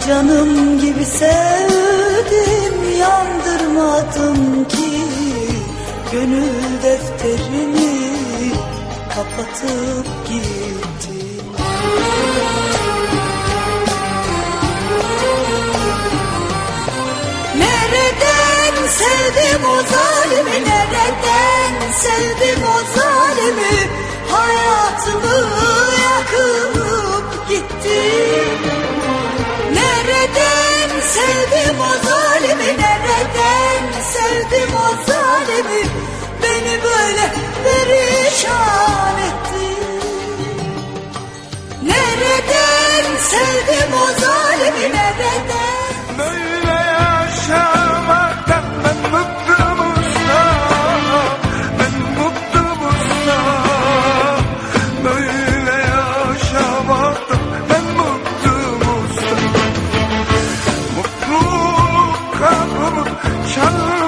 Canım gibi sevdim yandırmadım ki. Gönül defterini kapatıp gitti Nereden sevdim o zalimi Nereden sevdim o zalimi? Hayatımı sevdim o zalimi nereden? Sevdim o zalimi. Beni böyle perişan etti nereden? Sevdim o zalimi Shut